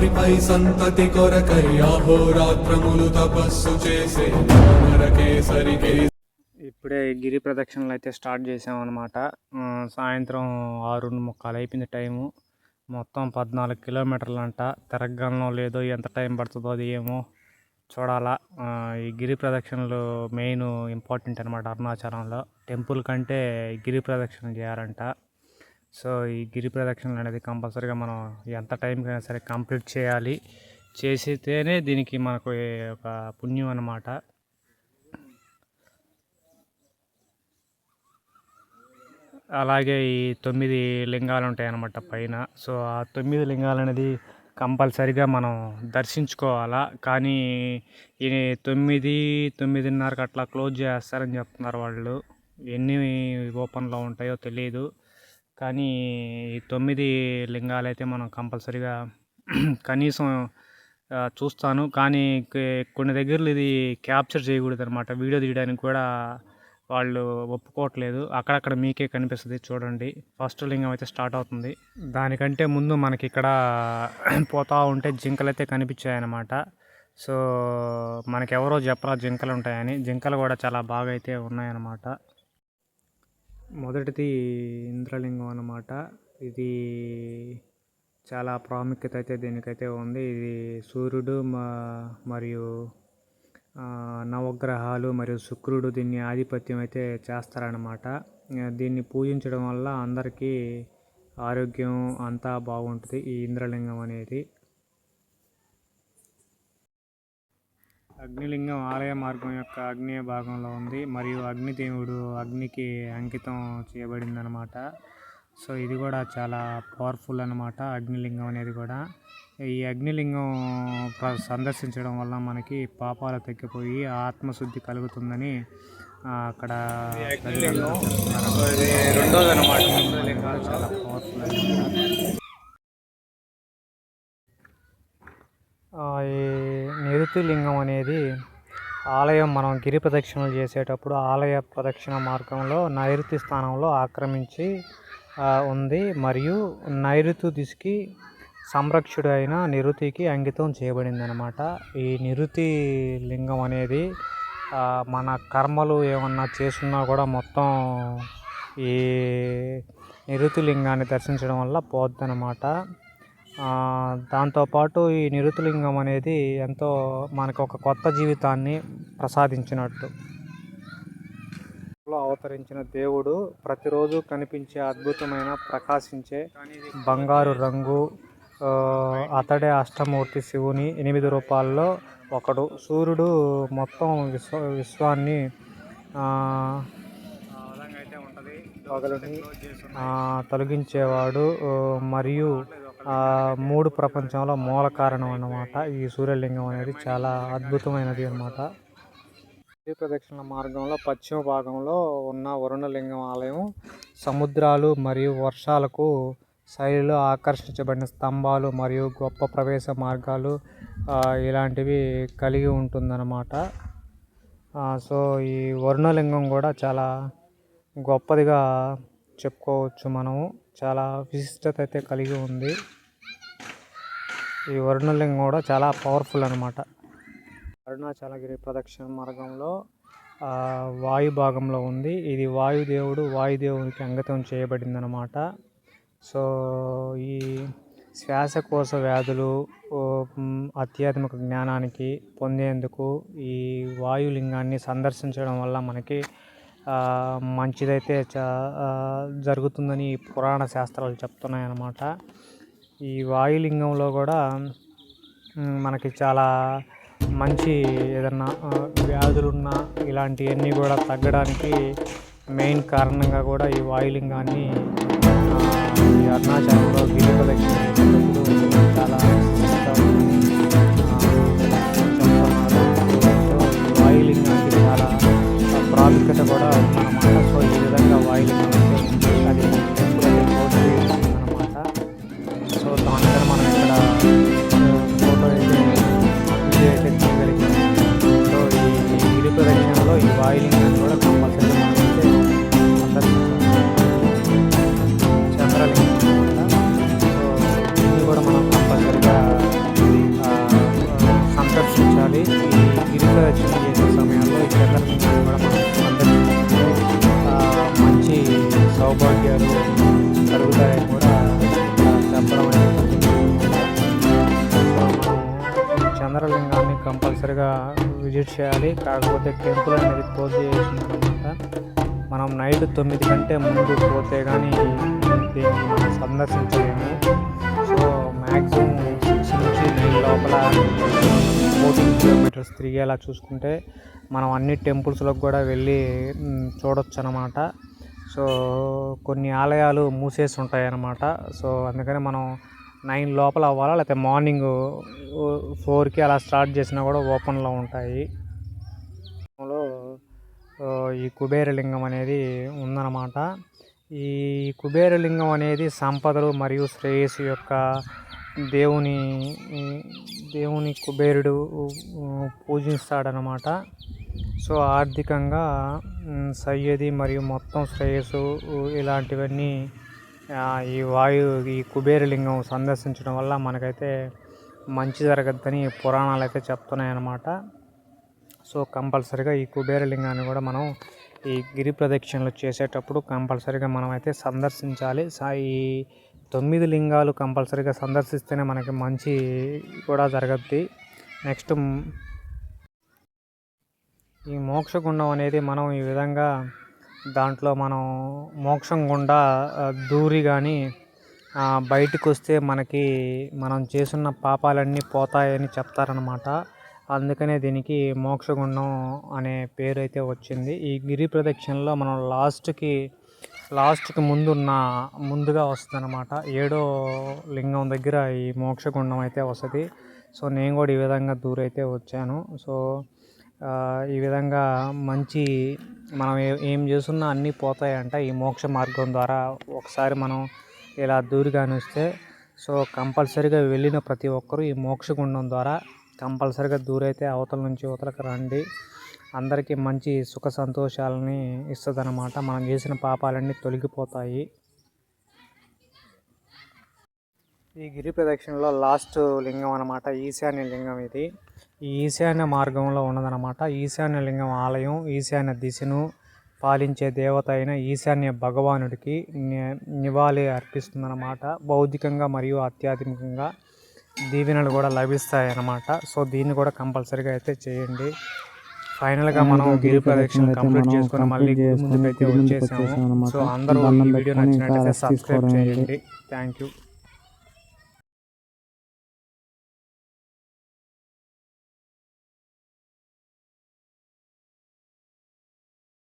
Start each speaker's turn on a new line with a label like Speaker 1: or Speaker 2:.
Speaker 1: రాత్రిపై సంతతి కొరకై అహోరాత్రములు తపస్సు చేసే నరకేసరికి
Speaker 2: ఇప్పుడే గిరి ప్రదక్షిణలు అయితే స్టార్ట్ చేసామన్నమాట. సాయంత్రం ఆరు ముక్కలు అయిపోయింది టైము. మొత్తం పద్నాలుగు కిలోమీటర్లు అంట తిరగగలనో లేదో ఎంత టైం పడుతుందో అది ఏమో చూడాలా. ఈ గిరి ప్రదక్షిణలు మెయిన్ ఇంపార్టెంట్ అనమాట అరుణాచలంలో. టెంపుల్ కంటే గిరి ప్రదక్షిణ చేయాలంట. సో ఈ గిరి ప్రదక్షిణలు అనేది కంపల్సరీగా మనం ఎంత టైంకైనా సరే కంప్లీట్ చేయాలి. చేసితేనే దీనికి మనకు ఒక పుణ్యం అన్నమాట. అలాగే ఈ తొమ్మిది లింగాలు ఉంటాయి అన్నమాట పైన. సో ఆ తొమ్మిది లింగాలు అనేది కంపల్సరిగా మనం దర్శించుకోవాలా. కానీ ఈ తొమ్మిది తొమ్మిదిన్నరకు అట్లా క్లోజ్ చేస్తారని చెప్తున్నారు వాళ్ళు. ఎన్ని ఓపెన్లో ఉంటాయో తెలియదు కానీ ఈ తొమ్మిది లింగాలు అయితే మనం కంపల్సరిగా కనీసం చూస్తాను. కానీ కొన్ని దగ్గరలో ఇది క్యాప్చర్ చేయకూడదు అనమాట వీడియో తీయడానికి కూడా వాళ్ళు ఒప్పుకోవట్లేదు. అక్కడక్కడ మీకే కనిపిస్తుంది చూడండి. ఫస్ట్ లింగం అయితే స్టార్ట్ అవుతుంది. దానికంటే ముందు మనకి ఇక్కడ పోతా ఉంటే జింకలు అయితే కనిపించాయన్నమాట. సో మనకి ఎవరో చెప్పరా జింకలు ఉంటాయని. జింకలు కూడా చాలా బాగా అయితే ఉన్నాయన్నమాట. మొదటిది ఇంద్రలింగం అన్నమాట. ఇది చాలా ప్రాముఖ్యత అయితే దీనికైతే ఉంది. ఇది సూర్యుడు మరియు నవగ్రహాలు మరియు శుక్రుడు దీన్ని ఆధిపత్యం అయితే చేస్తారనమాట దీన్ని పూజించడం వల్ల అందరికీ ఆరోగ్యం అంతా బాగుంటుంది ఈ ఇంద్రలింగం అనేది. అగ్నిలింగం ఆలయ మార్గం యొక్క ఆగ్నేయ భాగంలో ఉంది. మరియు అగ్నిదేవుడు అగ్నికి అంకితం చేయబడిందనమాట సో ఇది కూడా చాలా పవర్ఫుల్ అనమాట అగ్నిలింగం అనేది కూడా. ఈ అగ్నిలింగం సందర్శించడం వల్ల మనకి పాపాలు తగ్గిపోయి ఆత్మశుద్ధి కలుగుతుందని అక్కడ. రెండోది అనమాట చాలా పవర్ఫుల్ అనమాట ఈ నిరుతి లింగం అనేది ఆలయం మనం గిరి ప్రదక్షిణలు చేసేటప్పుడు ఆలయ ప్రదక్షిణ మార్గంలో నైరుతి స్థానంలో ఆక్రమించి ఉంది. మరియు నైరుతి దిశకి సంరక్షుడు అయిన నిరుతికి అంకితం చేయబడింది అనమాట ఈ నిరుతి లింగం అనేది మన కర్మలు ఏమన్నా చేసున్నా కూడా మొత్తం ఈ నిరుతి లింగాన్ని దర్శించడం వల్ల పోద్దనమాట దాంతోపాటు ఈ నిరుతులింగం అనేది ఎంతో మనకు ఒక కొత్త జీవితాన్ని ప్రసాదించినట్టు. అవతరించిన దేవుడు ప్రతిరోజు కనిపించే అద్భుతమైన ప్రకాశించే బంగారు రంగు అతడే అష్టమూర్తి శివుని ఎనిమిది రూపాల్లో ఒకడు. సూర్యుడు మొత్తం విశ్వ విశ్వాన్ని ఆ, తొలగించేవాడు మరియు మూడు ప్రపంచంలో మూల కారణం అన్నమాట ఈ సూర్యలింగం అనేది చాలా అద్భుతమైనది అన్నమాట. గిరి ప్రదక్షిణ మార్గంలో పశ్చిమ భాగంలో ఉన్న వరుణలింగం ఆలయం సముద్రాలు మరియు వర్షాలకు శైలిలో ఆకర్షించబడిన స్తంభాలు మరియు గొప్ప ప్రవేశ మార్గాలు ఇలాంటివి కలిగి ఉంటుందన్నమాట. సో ఈ వరుణలింగం కూడా చాలా గొప్పదిగా చెప్పుకోవచ్చు మనము. చాలా విశిష్టత అయితే కలిగి ఉంది. ఈ వరుణలింగం కూడా చాలా పవర్ఫుల్ అనమాట అరుణాచలగిరి ప్రదక్షిణ మార్గంలో వాయు భాగంలో ఉంది. ఇది వాయుదేవుడు వాయుదేవునికి అంగతం చేయబడిందనమాట సో ఈ శ్వాసకోశ వ్యాధులు ఓ, ఆధ్యాత్మిక జ్ఞానానికి పొందేందుకు ఈ వాయులింగాన్ని సందర్శించడం వల్ల మనకి మంచిదైతే చా జరుగుతుందని ఈ పురాణ శాస్త్రాలు చెప్తున్నాయి అన్నమాట ఈ వాయులింగంలో కూడా మనకి చాలా మంచి ఏదన్నా వ్యాధులున్నా ఇలాంటివన్నీ కూడా తగ్గడానికి మెయిన్ కారణంగా కూడా ఈ వాయులింగాన్ని ఈ అరుణాచలంలో గిరి ప్రదక్షిణ చాలా ప్రదక్షిణ చేసే సమయంలో ఈ కూడా మనం మంచి సౌభాగ్యాలు కలుగుతాయని కూడా చెప్పడం అనేది చంద్రలింగాన్ని కంపల్సరిగా విజిట్ చేయాలి. కాకపోతే టెంపుల్ అనేది క్లోజ్ చేసిందనమాట మనం నైట్ తొమ్మిది కంటే ముందు పోతే కానీ దీన్ని మనం సందర్శించలేము. సో మ్యాక్సిమం సిక్స్ నుంచి నైన్ లోపల ఫోర్టీన్ కిలోమీటర్స్ తిరిగేలా చూసుకుంటే మనం అన్ని టెంపుల్స్లోకి కూడా వెళ్ళి చూడొచ్చు అనమాట సో కొన్ని ఆలయాలు మూసేసి ఉంటాయి అన్నమాట సో అందుకని మనం నైన్ లోపల అవ్వాలా లేకపోతే మార్నింగ్ ఫోర్కి అలా స్టార్ట్ చేసినా కూడా ఓపెన్లో ఉంటాయి. ఈ కుబేరలింగం అనేది ఉందన్నమాట ఈ కుబేరలింగం అనేది సంపదలు మరియు శ్రేయస్సు యొక్క దేవుని దేవుని కుబేరుడు పూజిస్తాడనమాట సో ఆర్థికంగా సయ్యది మరియు మొత్తం శ్రేయస్సు ఇలాంటివన్నీ ఈ వాయు ఈ కుబేరలింగం సందర్శించడం వల్ల మనకైతే మంచి జరగద్దని పురాణాలు అయితే చెప్తున్నాయి అన్నమాట సో కంపల్సరిగా ఈ కుబేరలింగాన్ని కూడా మనం ఈ గిరి ప్రదక్షిణలు చేసేటప్పుడు కంపల్సరిగా మనం అయితే సందర్శించాలి ఈ తొమ్మిది లింగాలు కంపల్సరీగా సందర్శిస్తేనే మనకి మంచి కూడా జరగద్ది. నెక్స్ట్ ఈ మోక్షగుండం అనేది మనం ఈ విధంగా దాంట్లో మనం మోక్షం గుండా దూరి కానీ బయటకు వస్తే మనకి మనం చేస్తున్న పాపాలన్నీ పోతాయని చెప్తారనమాట అందుకనే దీనికి మోక్షగుండం అనే పేరు అయితే వచ్చింది. ఈ గిరి ప్రదక్షిణలో మనం లాస్ట్కి లాస్ట్కి ముందున్న ముందుగా వస్తుంది అనమాట ఏడో లింగం దగ్గర ఈ మోక్షగుండం అయితే వస్తుంది. సో నేను కూడా ఈ విధంగా దూరైతే వచ్చాను. సో ఈ విధంగా మంచి మనం ఏం చేస్తున్నా అన్నీ పోతాయంట. ఈ మోక్ష మార్గం ద్వారా ఒకసారి మనం ఇలా దూరిగాని వస్తే సో కంపల్సరీగా వెళ్ళిన ప్రతి ఒక్కరూ ఈ మోక్షగుండం ద్వారా కంపల్సరీగా దూరైతే అవతల నుంచి అవతలకు రండి. అందరికీ మంచి సుఖ సంతోషాలని ఇస్తుందన్నమాట. మనం చేసిన పాపాలన్నీ తొలగిపోతాయి. ఈ గిరి ప్రదక్షిణలో లాస్ట్ లింగం అనమాట ఈశాన్య లింగం ఇది. ఈ ఈశాన్య మార్గంలో ఉన్నదన్నమాట. ఈశాన్య లింగం ఆలయం ఈశాన్య దిశను పాలించే దేవత అయిన ఈశాన్య భగవానుడికి నివాళి అర్పిస్తుందన్నమాట. భౌతికంగా మరియు ఆధ్యాత్మికంగా దీవెనలు కూడా లభిస్తాయి అన్నమాట సో దీన్ని కూడా కంపల్సరీగా అయితే చేయండి. ఫైనల్గా మనం గిరి ప్రదక్షిణ కంప్లీట్ చేసుకుని మళ్ళీ ముందుకైతే వచ్చేసాము. సో అందరూ ఈ వీడియో నచ్చినట్లయితే సబ్స్క్రైబ్ చేయండి. Thank you